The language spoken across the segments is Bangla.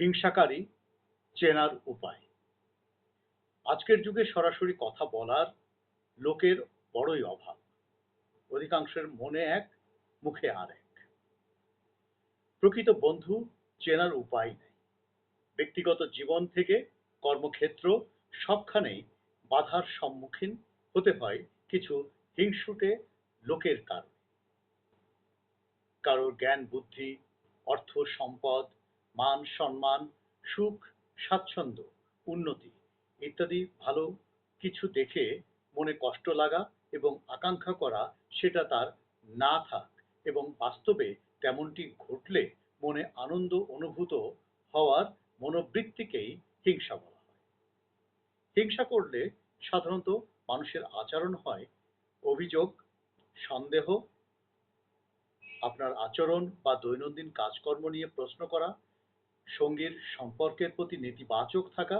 হিংসাকারী চেনার উপায়। আজকের যুগে সরাসরি কথা বলার লোকের বড়ই অভাব। অধিকাংশের মনে এক, মুখে আর এক প্রকৃত বন্ধু চেনার উপায় নেই। ব্যক্তিগত জীবন থেকে কর্মক্ষেত্র সবখানেই বাধার সম্মুখীন হতে হয় কিছু হিংসুটে লোকের কারণে। কারোর জ্ঞান বুদ্ধি অর্থ সম্পদ মান, সম্মান, সুখ, স্বাচ্ছন্দ্য, উন্নতি ইত্যাদি ভালো কিছু দেখে মনে কষ্ট লাগা এবং আকাঙ্ক্ষা করা সেটা তার না থাক এবং বাস্তবে তেমনটি ঘটলে মনে আনন্দ অনুভূত হওয়ার মনোবৃত্তিকেই হিংসা বলা হয়। হিংসা করলে সাধারণত মানুষের আচরণ হয় অভিযোগ, সন্দেহ, আপনার আচরণ বা দৈনন্দিন কাজকর্ম নিয়ে প্রশ্ন করা সঙ্গীর সম্পর্কের প্রতি নেতিবাচক থাকা,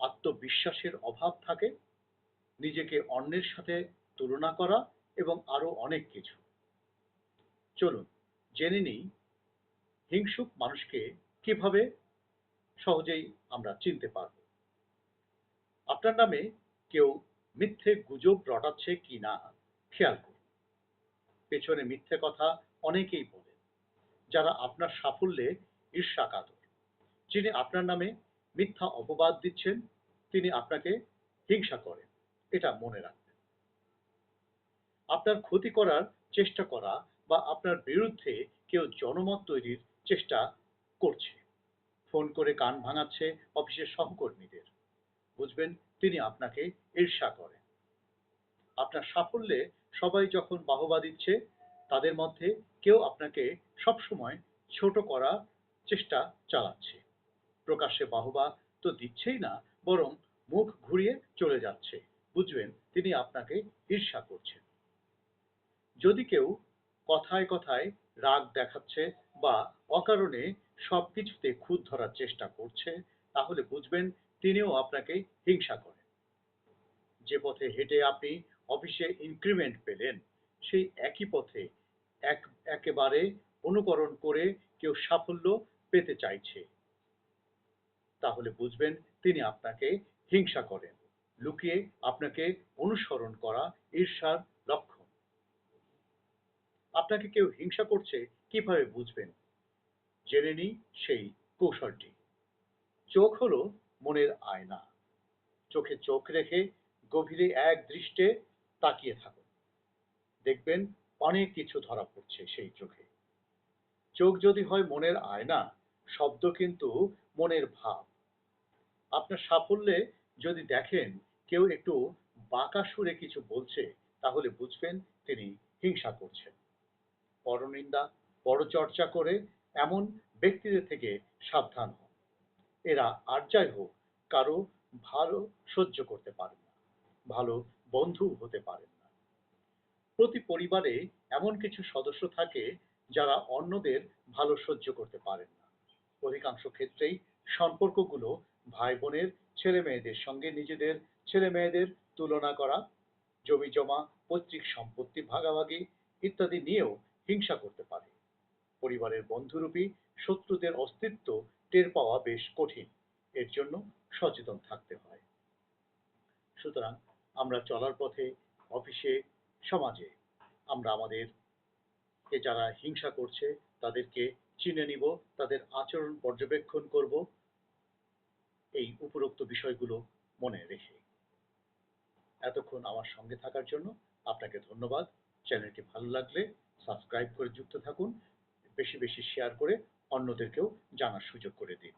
আত্মবিশ্বাসের অভাব থাকে, নিজেকে অন্যের সাথে তুলনা করা এবং আরও অনেক কিছু। চলুন, জেনে নিই হিংসুক মানুষকে কীভাবে সহজেই আমরা চিনতে পারব। আপনার নামে কেউ মিথ্যে গুজব রটাচ্ছে কি না, খেয়াল করুন। পেছনে মিথ্যে কথা অনেকেই বলেন যারা আপনার সাফল্যে ঈর্ষা কাতর যিনি আপনার নামে মিথ্যা অপবাদ দিচ্ছেন, তিনি আপনাকে হিংসা করেন। এটা মনে রাখবেন। আপনার ক্ষতি করার চেষ্টা করা বা আপনার বিরুদ্ধে কেউ জনমত তৈরির চেষ্টা করছে। ফোন করে কান ভাঙাচ্ছে অফিসের সহকর্মীদের। বুঝবেন, তিনি আপনাকে ঈর্ষা করেন। আপনার সাফল্যে সবাই যখন বাহবা দিচ্ছে, তাদের মধ্যে কেউ আপনাকে সবসময় ছোট করার চেষ্টা চালাচ্ছে। প্রকাশ্যে বাহবা তো দিচ্ছেই না, বরং মুখ ঘুরিয়ে চলে যাচ্ছে। বুঝবেন, তিনি আপনাকে ঈর্ষা করছেন। যদি কেউ কথায় কথায় রাগ দেখাচ্ছে বা অকারণে সবকিছুতে খুঁত ধরার চেষ্টা করছে, তাহলে বুঝবেন, তিনিও আপনাকে হিংসা করেন। যে পথে হেঁটে আপনি অফিসে ইনক্রিমেন্ট পেলেন, সেই একই পথে এক একেবারে অনুকরণ করে কেউ সাফল্য পেতে চাইছে। তাহলে বুঝবেন তিনি আপনাকে হিংসা করেন। লুকিয়ে আপনাকে অনুসরণ করা ঈর্ষার লক্ষণ। আপনাকে কেউ হিংসা করছে কীভাবে বুঝবেন? জেনে নিই সেই কৌশলটি। চোখ হলো মনের আয়না। চোখে চোখ রেখে গভীরে এক দৃষ্টে তাকিয়ে থাকুন। দেখবেন অনেক কিছু ধরা পড়ছে সেই চোখে। চোখ যদি হয় মনের আয়না শব্দ কিন্তু মনের ভাব। আপনার সাফল্যে যদি দেখেন কেউ একটু বাঁকা সুরে কিছু বলছে, তাহলে বুঝবেন তিনি হিংসা করছেন। পরনিন্দা, পরচর্চা করে এমন ব্যক্তিদের থেকে সাবধান হন। এরা আর যাই হোক, কারও ভালো সহ্য করতে পারেন না, ভালো বন্ধু হতে পারেন না। প্রতি পরিবারে এমন কিছু সদস্য থাকে যারা অন্যদের ভালো সহ্য করতে পারেন অধিকাংশ ক্ষেত্রেই সম্পর্কগুলো ভাই বোনের ছেলে মেয়েদের সঙ্গে নিজেদের ছেলে মেয়েদের তুলনা করা জমি জমা পৈতৃক সম্পত্তি ভাগাভাগি ইত্যাদি নিয়েও হিংসা করতে পারে। পরিবারের বন্ধুরূপী শত্রুদের অস্তিত্ব টের পাওয়া বেশ কঠিন। এর জন্য সচেতন থাকতে হয়। সুতরাং আমরা চলার পথে, অফিসে, সমাজে আমরা আমাদের যারা হিংসা করছে তাদেরকে চিনে নিব, তাদের আচরণ পর্যবেক্ষণ করব। এই উপরোক্ত বিষয়গুলো মনে রেখে। এতক্ষণ আমার সঙ্গে থাকার জন্য আপনাকে ধন্যবাদ। চ্যানেলটি ভালো লাগলে সাবস্ক্রাইব করে যুক্ত থাকুন। বেশি বেশি শেয়ার করে অন্যদেরকেও জানার সুযোগ করে দিন।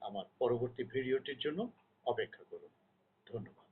আমার পরবর্তী ভিডিওটির জন্য অপেক্ষা করুন। ধন্যবাদ।